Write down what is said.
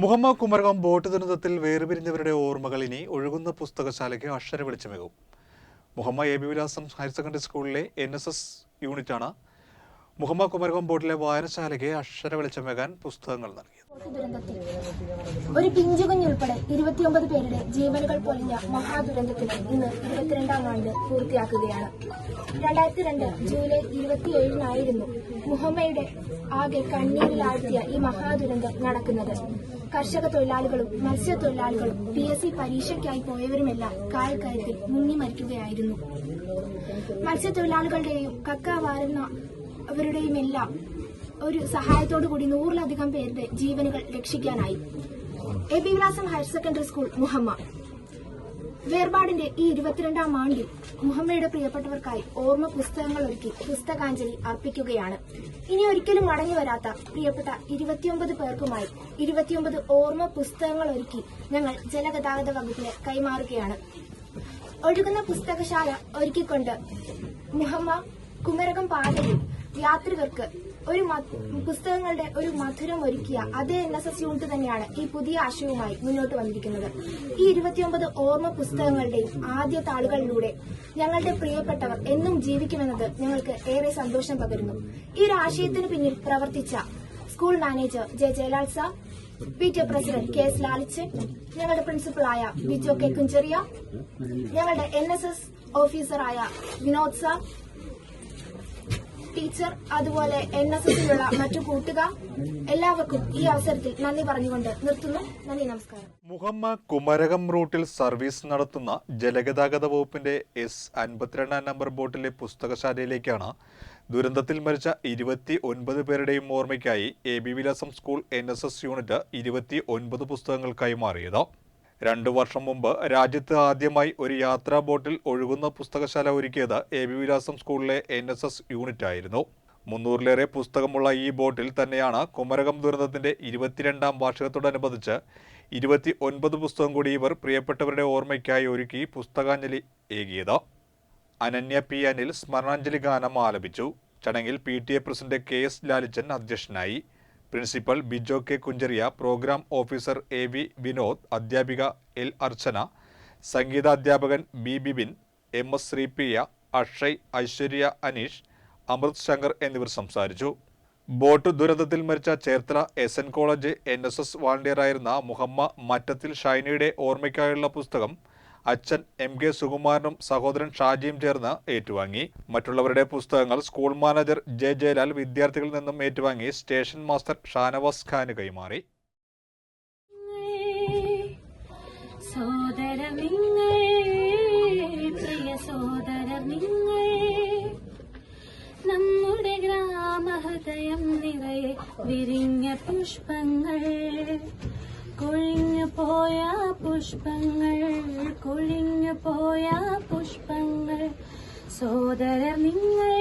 Muhammad Kumarakom boat ദുരന്തത്തിൽ വേർപിരിഞ്ഞവരുടെ ഓർമ്മകൾ ഇനി ഒഴുകുന്ന പുസ്തകശാലയ്ക്ക് അക്ഷര വെളിച്ചമേകും. Muhammad A B Vilasam higher secondary സ്കൂളിലെ എൻ എസ് എസ് യൂണിറ്റാണ് മുഹമ്മദ് കുമരകം ബോർഡിലെ വായനശാലയ്ക്ക് അക്ഷര വെളിച്ചമേകാൻ പുസ്തകങ്ങൾ നൽകി. ഒരു പിഞ്ചു കുഞ്ഞുൾപ്പെടെ ഇരുപത്തിയൊമ്പത് പേരുടെ ജീവനുകൾ പൊലിഞ്ഞ മഹാദുരന്തത്തിന് ഇന്ന് ഇരുപത്തിരണ്ടാം ആണ്ട് പൂർത്തിയാക്കുകയാണ്. രണ്ടായിരത്തി രണ്ട് ജൂലൈ ഇരുപത്തിയേഴിനായിരുന്നു മുഹമ്മയുടെ ആകെ കണ്ണീരിലാഴ്ത്തിയ ഈ മഹാദുരന്തം നടക്കുന്നത്. കർഷക തൊഴിലാളികളും മത്സ്യത്തൊഴിലാളികളും പി എസ് സി പരീക്ഷയ്ക്കായി പോയവരുമെല്ലാം കാൽക്കയത്തിൽ മുങ്ങി മരിക്കുകയായിരുന്നു. മത്സ്യത്തൊഴിലാളികളുടെയും കക്ക വാരുന്ന അവരുടെയുമെല്ലാം ഒരു സഹായത്തോടു കൂടി നൂറിലധികം പേരുടെ ജീവനുകൾ രക്ഷിക്കാനായി. A B Vilasam higher secondary school Muhamma. വേർപാടിന്റെ ഈ ഇരുപത്തിരണ്ടാം ആണ്ടിൽ മുഹമ്മയുടെ പ്രിയപ്പെട്ടവർക്കായി ഓർമ്മ പുസ്തകങ്ങൾ ഒരുക്കി പുസ്തകാഞ്ജലി അർപ്പിക്കുകയാണ്. ഇനി ഒരിക്കലും മടങ്ങി വരാത്ത പ്രിയപ്പെട്ട ഇരുപത്തിയൊമ്പത് പേർക്കുമായി ഇരുപത്തിയൊമ്പത് ഓർമ്മ പുസ്തകങ്ങൾ ഒരുക്കി ഞങ്ങൾ ജലഗതാഗത വകുപ്പിന് കൈമാറുകയാണ്. ഒഴുകുന്ന പുസ്തകശാല ഒരുക്കിക്കൊണ്ട് മുഹമ്മ കുമരകം പാതയിൽ യാത്രികർക്ക് ഒരു പുസ്തകങ്ങളുടെ ഒരു മധുരം ഒരുക്കിയ അതേ എൻ എസ് എസ് യൂണിറ്റ് തന്നെയാണ് ഈ പുതിയ ആശയവുമായി മുന്നോട്ട് വന്നിരിക്കുന്നത്. ഈ ഇരുപത്തിയൊമ്പത് ഓർമ്മ പുസ്തകങ്ങളുടെയും ആദ്യ താളുകളിലൂടെ ഞങ്ങളുടെ പ്രിയപ്പെട്ടവർ എന്നും ജീവിക്കുമെന്നത് ഞങ്ങൾക്ക് ഏറെ സന്തോഷം പകരുന്നു. ഈ ഒരു ആശയത്തിന് പിന്നിൽ പ്രവർത്തിച്ച school manager J Jayalal sir P T president K S Lalichan ഞങ്ങളുടെ പ്രിൻസിപ്പളായ ബിജോ കെ കുഞ്ചെറിയ ഞങ്ങളുടെ എൻ എസ് എസ് ഓഫീസറായ വിനോദ് സാർ ടീച്ചർ അതുപോലെ എൻ എസ് എസിലുള്ള മറ്റു കൂട്ടുകാർ എല്ലാവർക്കും ഈ അവസരത്തിൽ നന്ദി പറഞ്ഞുകൊണ്ട് നിർത്തുന്നു. നന്ദി നമസ്കാരം. മുഹമ്മ കുമരകം റൂട്ടിൽ സർവീസ് നടത്തുന്ന ജലഗതാഗത വകുപ്പിന്റെ എസ് അൻപത്തിരണ്ടാം നമ്പർ ബോട്ടിലെ പുസ്തകശാലയിലേക്കാണ് ദുരന്തത്തിൽ മരിച്ച ഇരുപത്തി ഒൻപത് പേരുടെയും ഓർമ്മയ്ക്കായി A B Vilasam school N S S unit ഇരുപത്തി ഒൻപത് പുസ്തകങ്ങൾ കൈമാറിയത് രണ്ടു വർഷം മുമ്പ് രാജ്യത്ത് ആദ്യമായി ഒരു യാത്രാ ബോട്ടിൽ ഒഴുകുന്ന പുസ്തകശാല ഒരുക്കിയത് എ ബി വിലാസം സ്കൂളിലെ എൻ എസ് എസ് യൂണിറ്റ് ആയിരുന്നു മുന്നൂറിലേറെ പുസ്തകമുള്ള ഈ ബോട്ടിൽ തന്നെയാണ് കുമരകം ദുരന്തത്തിന്റെ ഇരുപത്തിരണ്ടാം വാർഷികത്തോടനുബന്ധിച്ച് ഇരുപത്തി ഒൻപത് പുസ്തകം കൂടി ഇവർ പ്രിയപ്പെട്ടവരുടെ ഓർമ്മയ്ക്കായി ഒരുക്കി പുസ്തകാഞ്ജലി ഏകിയത്. അനന്യ പി അനിൽ സ്മരണാഞ്ജലി ഗാനം ആലപിച്ചു. ചടങ്ങിൽ P T A president K S Lalichan അധ്യക്ഷനായി. Principal Bijo K Kunchariya programme officer A V Vinod അധ്യാപിക L Archana സംഗീതാധ്യാപകൻ B Bibin M S Sreepriya Akshay Aishwarya Aneesh Amrit Shankar എന്നിവർ സംസാരിച്ചു. ബോട്ട് ദുരന്തത്തിൽ മരിച്ച Cherthala S N college N S S വാളണ്ടിയറായിരുന്ന Muhamma Mattathil ഷൈനയുടെ ഓർമ്മയ്ക്കായുള്ള പുസ്തകം അച്ഛൻ എം കെ സുകുമാരനും സഹോദരൻ ഷാജിയും ചേർന്ന് ഏറ്റുവാങ്ങി. മറ്റുള്ളവരുടെ പുസ്തകങ്ങൾ സ്കൂൾ മാനേജർ ജെ ജയലാൽ വിദ്യാർത്ഥികളിൽ നിന്നും ഏറ്റുവാങ്ങി. സ്റ്റേഷൻ മാസ്റ്റർ ഷാനവാസ് ഖാന് കൈമാറി. നമ്മുടെ ഗ്രാമഹൃദയം നിറയെ വിരിഞ്ഞ പുഷ്പങ്ങൾ. കൊഴിഞ്ഞു പോയ പുഷ്പങ്ങൾ കൊഴിഞ്ഞു പോയ പുഷ്പങ്ങൾ. സോദര നിങ്ങൾ